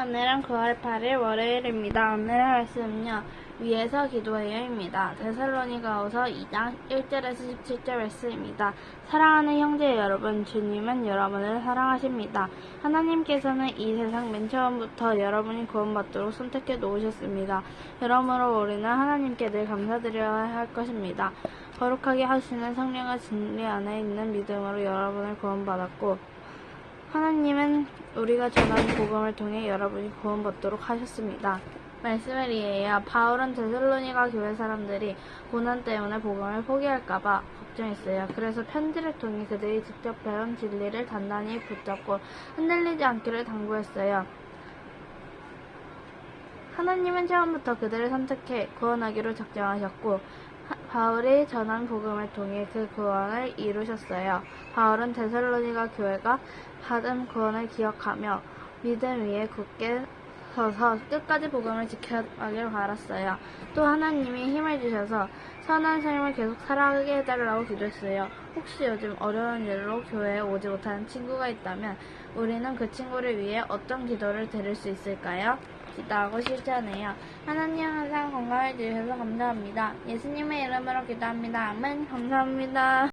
오늘은 9월 8일 월요일입니다. 오늘의 말씀은요. 위에서 기도해요입니다. 데살로니가후서 2장 1절에서 17절 말씀입니다. 사랑하는 형제 여러분, 주님은 여러분을 사랑하십니다. 하나님께서는 이 세상 맨 처음부터 여러분이 구원받도록 선택해 놓으셨습니다. 여러모로 우리는 하나님께 늘 감사드려야 할 것입니다. 거룩하게 하시는 성령과 진리 안에 있는 믿음으로 여러분을 구원받았고 하나님은 우리가 전하는 복음을 통해 여러분이 구원받도록 하셨습니다. 말씀을 이해해야 바울은 데살로니가 교회 사람들이 고난 때문에 복음을 포기할까봐 걱정했어요. 그래서 편지를 통해 그들이 직접 배운 진리를 단단히 붙잡고 흔들리지 않기를 당부했어요. 하나님은 처음부터 그들을 선택해 구원하기로 작정하셨고 하- 바울이 전한 복음을 통해 그 구원을 이루셨어요. 바울은 데살로니가 교회가 받은 구원을 기억하며 믿음 위에 굳게 서서 끝까지 복음을 지켜가길 바랐어요. 또 하나님이 힘을 주셔서 선한 삶을 계속 살아가게 해달라고 기도했어요. 혹시 요즘 어려운 일로 교회에 오지 못하는 친구가 있다면 우리는 그 친구를 위해 어떤 기도를 드릴 수 있을까요? 기도하고 실천해요. 하나님 항상 건강을 주셔서 감사합니다. 예수님의 이름으로 기도합니다. 아멘. 감사합니다.